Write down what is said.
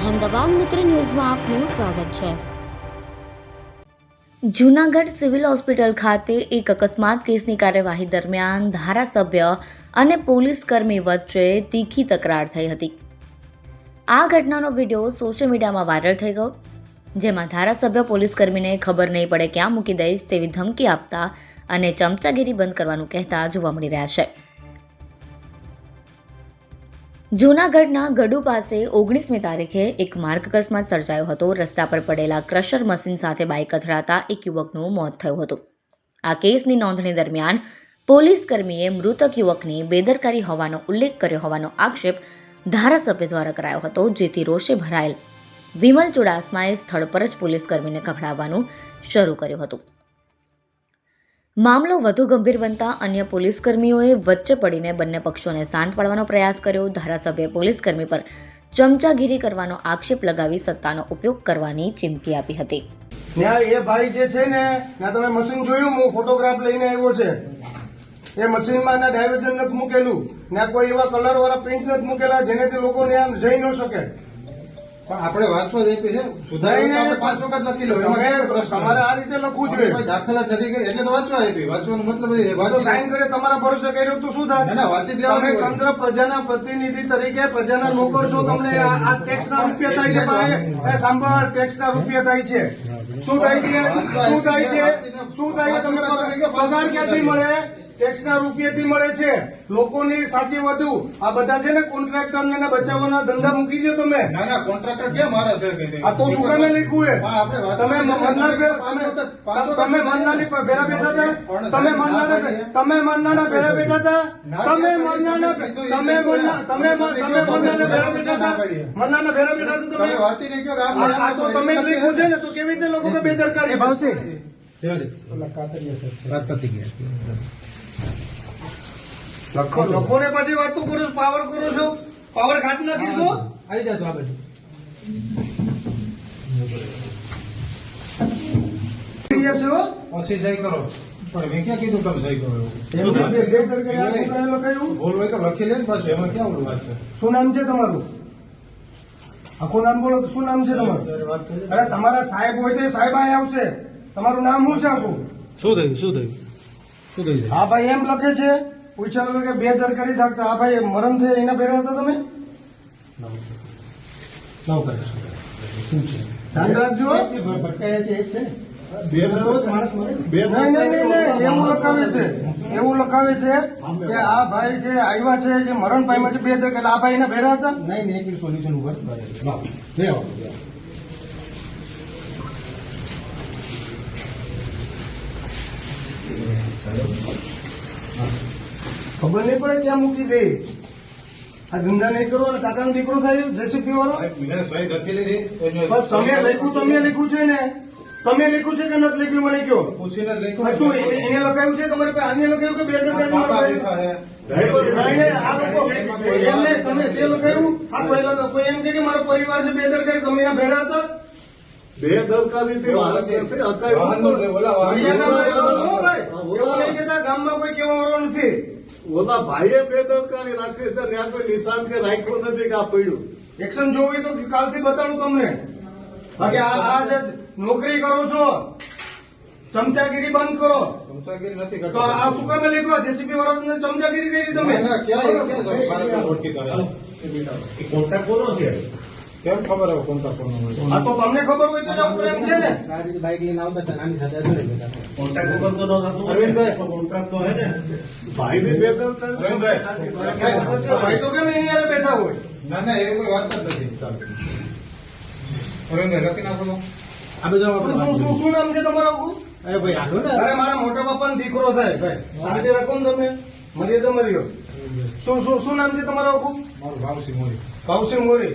અહેમદાબાદ મિત્ર ન્યૂઝમાં આપનું સ્વાગત છે. જૂનાગઢ સિવિલ હોસ્પિટલ ખાતે એક અકસ્માત કેસની કાર્યવાહી દરમિયાન ધારાસભ્ય અને પોલીસ કર્મી વચ્ચે તીખી તકરાર થઈ હતી. આ ઘટનાનો વીડિયો સોશિયલ મીડિયામાં વાયરલ થઈ ગયો. જેમાં ધારાસભ્ય પોલીસ કર્મીને ખબર નહીં પડે ક્યાં મૂકી દઈશ તેવી ધમકી આપતા અને ચમચાગીરી બંધ કરવાનું કહેતા જોવા મળી રહ્યા છે. જૂનાગઢના ગડુ પાસે ઓગણીસમી તારીખે એક માર્ગ અકસ્માત સર્જાયો હતો. રસ્તા પર પડેલા ક્રશર મશીન સાથે બાઇક અથડાતા એક યુવકનું મોત થયું હતું. આ કેસની નોંધણી દરમિયાન પોલીસ કર્મીએ મૃતક યુવકની બેદરકારી હોવાનો ઉલ્લેખ કર્યો હોવાનો આક્ષેપ ધારાસભ્ય દ્વારા કરાયો હતો, જેથી રોષે ભરાયેલ વિમલ ચુડાસમાએ સ્થળ પર જ પોલીસ કર્મીને ખખડાવવાનું શરૂ કર્યું હતું. મામલો વધુ ગંભીર બનતા અન્ય પોલીસકર્મીઓએ વચ્ચે પડીને બંને પક્ષોને શાંત પાડવાનો પ્રયાસ કર્યો. ધારાસભ્યએ પોલીસકર્મી પર ચમચાગીરી કરવાનો આક્ષેપ લગાવી સત્તાનો ઉપયોગ કરવાની ચીમકી આપી હતી. ત્યાં એ ભાઈ જે છે ને ત્યાં તમે મશીન જોયું, હું ફોટોગ્રાફ લઈને આવ્યો છે. એ મશીનમાં ડાયવર્ઝન નથી મૂકેલું. ત્યાં કોઈ એવા કલર વાળા પ્રિન્ટ નથી મૂકેલા જેનેથી લોકો આમ જઈ ન શકે. પણ આપણે વાંચવા જઈએ છે સુધારી પાંચ વખત લખી લો. તમારે આ રીતે લખવું જોઈએ. દાખલા નથી કરી એટલે તો વાંચવા આપી વાંચવાનો મતલબ છે. સાઈન કરે તમારા ભરોસે કર્યું તો શું થાય? ના, વાંચી લેવા તંત્ર પ્રજાના પ્રતિનિધિ તરીકે પ્રજાના નોકર છો તમને આ ટેક્સ ના રૂપિયા થાય છે સાંભળ ટેક્સ ટેક્સના રૂપિયા થાય છે. શું થાય છે? શું થાય છે? શું થાય છે? તમને પગાર ક્યાંથી મળે? ટેક્સના રૂપિયાથી મળે છે. લોકોની સાચી વધુ. આ બધા છે ને કોન્ટ્રાક્ટર ને બચાવવાના ધંધા મૂકી દો તમે. ના ના કોન્ટ્રાક્ટર કેમ મારે છે? આ તો શું કામે લખ્યું પણ તમે. મનનાર તમે મનનારની ભેરા બેઠા હતા? તમે મનના તમે મનનાના ભેરા બેઠા હતા? તમે મનનાના તમે મનના તમે તમે મનનાના ભેરા બેઠા હતા? મનનાના ભેરા બેઠા હતા તમે તમે વાંચીને કયો આ તો તમે જ લખ્યું છે ને તો કેવી રીતે લોકો કે બેદરકારી ભાવશે વાત પતી ગઈ. લખો લખો. ને પછી વાતો કરો છો? પાવર કરો છો? પાવર ઘાટ નાખીશો આવી જાજો આ બાજુ. પ્રિય છે? હો. પછી સહી કરો. પણ મેં ક્યાં કીધું તમે સહી કરો એવું? એમને બે- બેદરકારી આ છોકરાએ લખાયું ભૂલ હોય તો લખી લે ને પાછું. એમાં ક્યાં ઓલું વાત છે? શું નામ છે તમારું? આખું નામ બોલો તો શું નામ છે તમારું? અરે તમારા સાહેબ હોય તો સાહેબ અહીં આવશે. તમારું નામ શું છે આખું? શું થયું? શું થયું? શું આ ભાઈ એમ લખે છે પૂછ્યા કે બે દરકારી થાકતા આ ભાઈ મરણ થયા એના ભેગા હતા તમે? નવ કરે શું છે ધ્યાન રાખજો ભટકાયા છે જ છે ને બે એવું લખાવે છે. એવું લખાવે છે કે આ ભાઈ જે આવ્યા છે જે મરણ પામ્યા છે બે દરકારી આ ભાઈ એના ભેરા હતા? નહીં નહીં એક સોલ્યુશન ઉપર બે આવો. ખબર નહીં પડે ક્યાં મૂકી દે. આ ધંધા નહીં કરો અને કાકાનો દીકરો થાય જેસીપી વાળો તમે લખ્યું તમે લખ્યું છે ને? તમે લખ્યું છે કે નથી લખ્યું? મને કયો પૂછીને લખ્યું. શું એને લખાયું છે તમારે પાસે? આને લખાયું કે બે હજાર આ તમે તે લખાયું આ કોઈ કોઈ એમ કે મારો પરિવાર છે બેદરકારી તમે એના ભેગા હતા? બેદરકારીથી વાત ગામમાં કોઈ કહેવાવાળો નથી. ઓલા ભાઈએ બેદરકારી રાખી છે ત્યાં કોઈ નિશાન કે રાખ્યું નથી કે આ પડ્યું. એક્શન જોવી તો કાલથી બતાડું તમને. બાકી આ જે નોકરી કરો છો ચમચાગીરી બંધ કરો. ચમચાગીરી નથી તો કરતો. આ શું કામે લખ્યું? જેસીબી વાળા ચમચાગીરી કરી તમે? ના, ના, ક્યાં- ક્યાં જાવ? મારે કોઈ ઓળખી કરે. કેમ ખબર હવે કોન્ટ્રાક્ટ કોનો હોય? આ તો તમને ખબર હોય તો જાવ પ્રેમ છે ને. અરવિંદભાઈ, ભાઈની બેદરકારી અરવિંદભાઈ, ભાઈ તો કેમ એની હારે બેઠા હોય? ના ના એવું કોઈ વાત જ નથી. અરવિંદભાઈ લખી નાખો તો. શું શું શું શું નામ છે તમારું? અરે ભાઈ હાલો ને. અરે મારા મોટા બાપાનો દીકરો થાય. ભાઈ શાંતિ રાખો ને તમે? મર્યાદા મર્યો શું શું શું નામ છે તમારું આખું? મારું ભાવસિંહ મોરી. ભાવસિંહ મોરી.